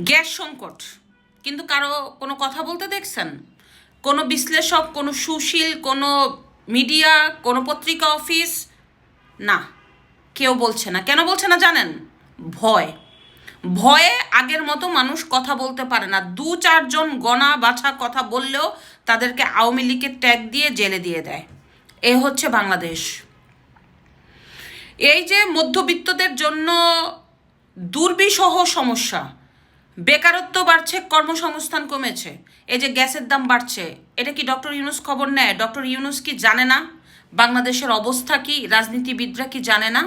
Gas সংকট। কিন্তু কারও কোনো কথা বলতে দেখছেন? কোনো বিশ্লেষক, কোনো সুশীল, কোনো মিডিয়া, কোনো পত্রিকা অফিস? না, কেউ বলছে না। কেন বলছে না জানেন? ভয়। ভয়ে আগের মতো মানুষ কথা বলতে পারে না। দু চারজন গণা বাছা কথা বললেও তাদেরকে আওয়ামী লীগের ট্যাগ দিয়ে জেলে দিয়ে দেয়। এ হচ্ছে বাংলাদেশ। এই যে মধ্যবিত্তদের জন্য দুর্বিষহ সমস্যা বেকারত্ব বাড়ছে, কর্মসংস্থান কমেছে। এই যে গ্যাসের দাম বাড়ছে, এটা কি ডক্টর ইউনুস খবর নেয়? ডক্টর ইউনুস কি জানে না? বাংলাদেশের অবস্থা কি? রাজনীতিবিদরা কি জানে না?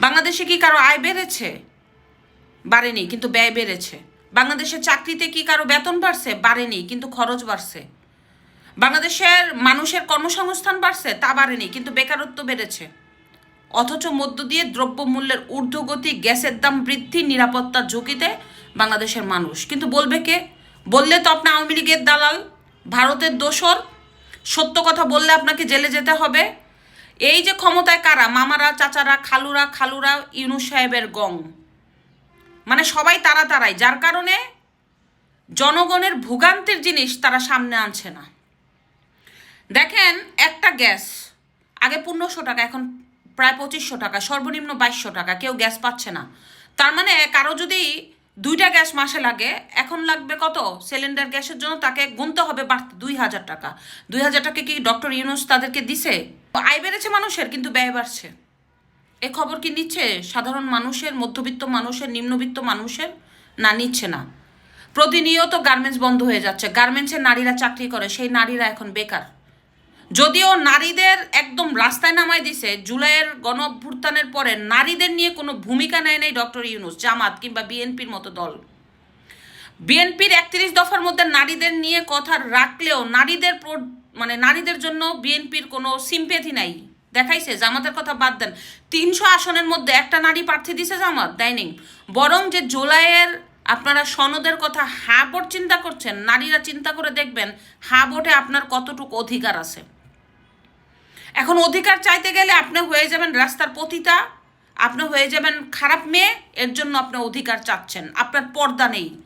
বাংলাদেশে কি কারও আয় বেড়েছে? বাড়েনি, কিন্তু ব্যয় বেড়েছে। বাংলাদেশের চাকরিতে কি কারও বেতন বাড়ছে? বাড়েনি, কিন্তু খরচ বাড়ছে। বাংলাদেশের মানুষের কর্মসংস্থান বাড়ছে, তা বাড়েনি, কিন্তু বেকারত্ব বেড়েছে। অথচ মধ্য দিয়ে দ্রব্যমূল্যের ঊর্ধ্বগতি, গ্যাসের দাম বৃদ্ধি নিরাপত্তার ঝুঁকিতে বাংলাদেশের মানুষ। কিন্তু বলবে কে? বললে তো আপনি আওয়ামী লীগের দালাল, ভারতের দোসর। সত্য কথা বললে আপনাকে জেলে যেতে হবে। এই যে ক্ষমতায় কারা? মামারা, চাচারা, খালুরা খালুরা, ইউনুস সাহেবের গং। মানে সবাই তারা তারাই, যার কারণে জনগণের ভোগান্তির জিনিস তারা সামনে আনছে না। দেখেন, একটা গ্যাস, আগে পনেরোশো টাকা, এখন প্রায় পঁচিশশো টাকা, সর্বনিম্ন বাইশশো টাকা, কেউ গ্যাস পাচ্ছে না। তার মানে কারও যদি দুইটা গ্যাস মাসে লাগে, এখন লাগবে কত? সিলিন্ডার গ্যাসের জন্য তাকে গুনতে হবে বাড়তে দুই হাজার টাকা। দুই হাজার টাকা কি ডক্টর ইউনুস তাদেরকে দিছে? আয় বেড়েছে মানুষের, কিন্তু ব্যয় বাড়ছে। এ খবর কি নিচ্ছে? সাধারণ মানুষের, মধ্যবিত্ত মানুষের, নিম্নবিত্ত মানুষের? না, নিচ্ছে না। প্রতিনিয়ত গার্মেন্টস বন্ধ হয়ে যাচ্ছে। গার্মেন্টসের নারীরা চাকরি করে, সেই নারীরা এখন বেকার। যদিও নারীদের একদম রাস্তায় নামাই দিছে, জুলাইয়ের গণ অভ্যুত্থানের পরে নারীদের নিয়ে কোনো ভূমিকা নেয় নাই ডক্টর ইউনুস, জামাত কিংবা বিএনপির মতো দল। বিএনপির একত্রিশ দফার মধ্যে নারীদের নিয়ে কথা রাখলেও নারীদের মানে নারীদের জন্য বিএনপির কোনো সিম্পেথি নাই। দেখাইছে, জামাতের কথা বাদ দেন। তিনশো আসনের মধ্যে একটা নারী প্রার্থী দিছে জামাত দেয়নি বরং যে জুলাইয়ের আপনারা সনদের কথা হা ভোট চিন্তা করছেন, নারীরা চিন্তা করে দেখবেন, হা ভোটে আপনার কতটুকু অধিকার আছে। এখন অধিকার চাইতে গেলে আপনি হয়ে যাবেন রাস্তার পতিতা, আপনি হয়ে যাবেন খারাপ মেয়ে, এর জন্য আপনি অধিকার চাচ্ছেন। আপনার পর্দা নেই।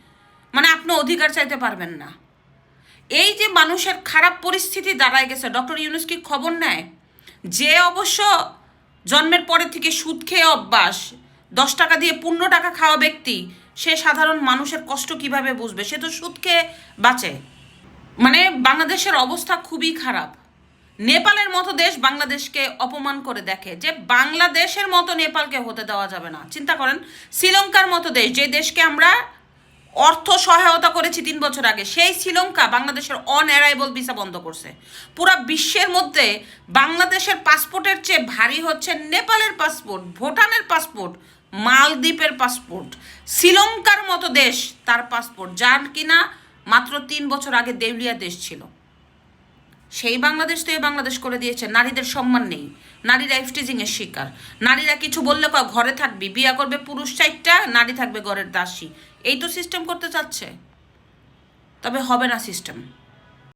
মানে আপনি অধিকার চাইতে পারবেন না। এই যে মানুষের খারাপ পরিস্থিতি দাঁড়ায় গেছে, ডক্টর ইউনুস কি খবর নেয়? যে অবশ্য জন্মের পরে থেকে সুদ খেয়ে অভ্যাস, দশ টাকা দিয়ে পনেরো টাকা খাওয়া ব্যক্তি, সে সাধারণ মানুষের কষ্ট কীভাবে বুঝবে? সে তো সুদ খেয়ে বাঁচে। মানে বাংলাদেশের অবস্থা খুবই খারাপ। নেপালের মতো দেশ বাংলাদেশকে অপমান করে দেখে যে বাংলাদেশের মতো নেপালকে হতে দেওয়া যাবে না। চিন্তা করেন, শ্রীলঙ্কার মতো দেশ, যে দেশকে আমরা অর্থ সহায়তা করেছি তিন বছর আগে, সেই শ্রীলঙ্কা বাংলাদেশের অন অ্যারাইবল ভিসা বন্ধ করছে। পুরা বিশ্বের মধ্যে বাংলাদেশের পাসপোর্টের চেয়ে ভারী হচ্ছে নেপালের পাসপোর্ট ভুটানের পাসপোর্ট মালদ্বীপের পাসপোর্ট শ্রীলঙ্কার মতো দেশ তার পাসপোর্ট যার কিনা মাত্র তিন বছর আগে দেউলিয়া দেশ ছিল। সেই বাংলাদেশ তো এই বাংলাদেশ করে দিয়েছে। নারীদের সম্মান নেই। নারীরা এর শিকার। নারীরা কিছু বললে ক ঘরে থাকবি, বিয়া করবে পুরুষ চারটা, নারী থাকবে ঘরের দাসী। এই তো সিস্টেম করতে চাচ্ছে। তবে হবে না সিস্টেম